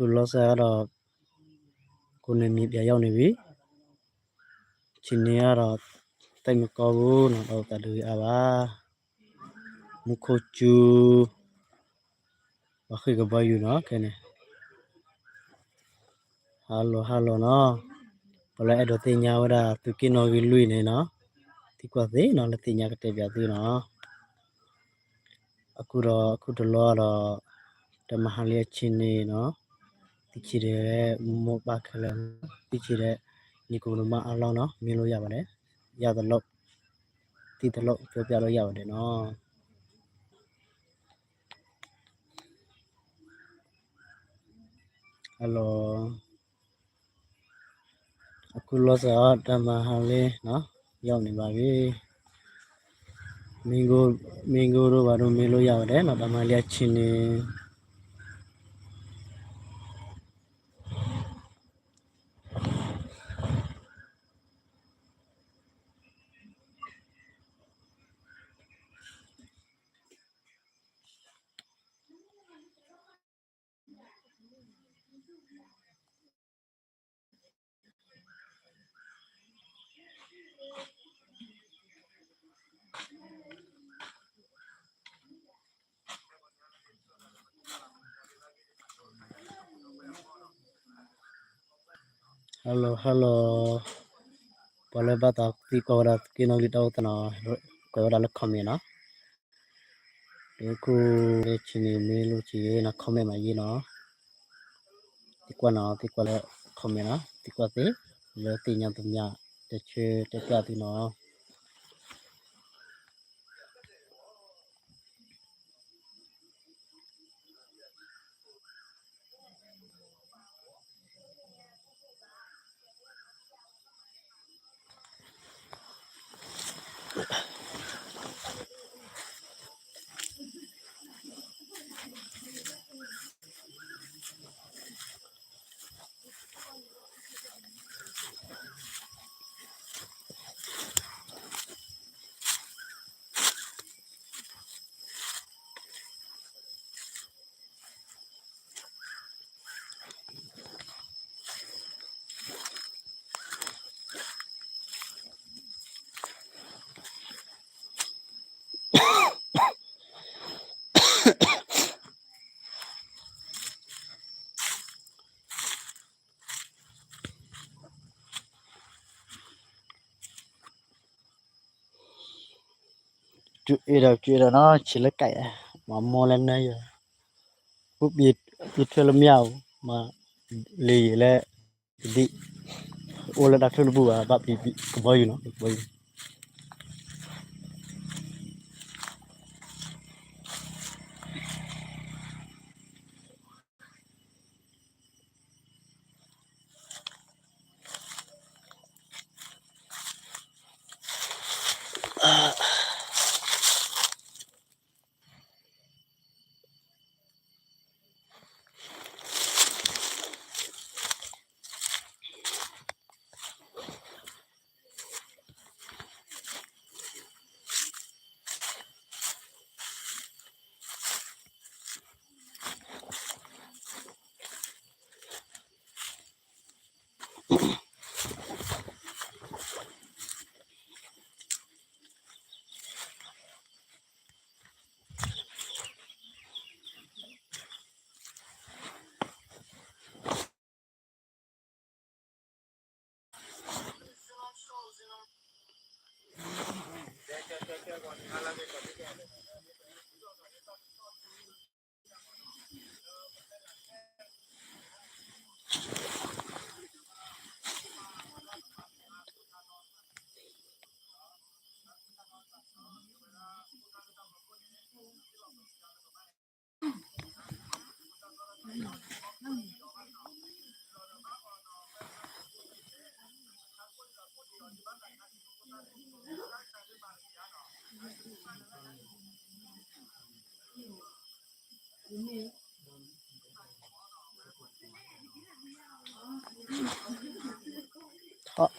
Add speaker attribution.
Speaker 1: အခုလောဆယ်ကတော့ကိုနေမြေပြရောက်နေပြီချင်းနေကတော့တိတ်မကောဘူးနော်တော့တလူအပါမုခိုချူဘာခိကဘာယူနော်ခဲနေဟယ်လိုဟယ်လိုနော်ဘလဲအဲ့တော့တင်ညာဝဒသူကင်းတော်ကြီးလွိနေနော်ဒီကွာသေးနော်လက်တင်ညာကတဲ့ပြသေးနော်အခုတော့အခုတလောတော့ဓမ္မဟာလျက်ချင်းနေနော် ဒီချီတဲ့မောပါခလဲဒီချီတဲ့ညီကိုလိုမအလောင်းနော်မြင်လို့ရပါတယ်ရသလို့ဒီတလို့ပြောပြလို့ရပါတယ်နော်ဟယ်လိုအခုလောဆာဓမ္မဟာလေးနော်ရောက်နေပါပြီမင်းကိုမင်းကိုတို့ဘာလို့မေးလို့ရပါတယ်နော်ဓမ္မလေးချင်းနေ Halo, halo. Boleh batak di kawat kino gitu tena kawat ala kami na. Iku recini milu cie na kami ma yino. No ti kwa na ti kwa la comment na ti kwa te le ti nya tu nya te che te ka ti no ကျွေးတော့ကျွေးတော့နော်ချစ်လက်ကြိုက်တယ် chuyện đó chuyện đó nó chỉ là cậy mà mua lên đây rồi. Bút bịt bịt cho làm nhau mà lì lệ đi ô là đặt thương bùa bạn bị bị vây nó bị Uh... 嗯。好？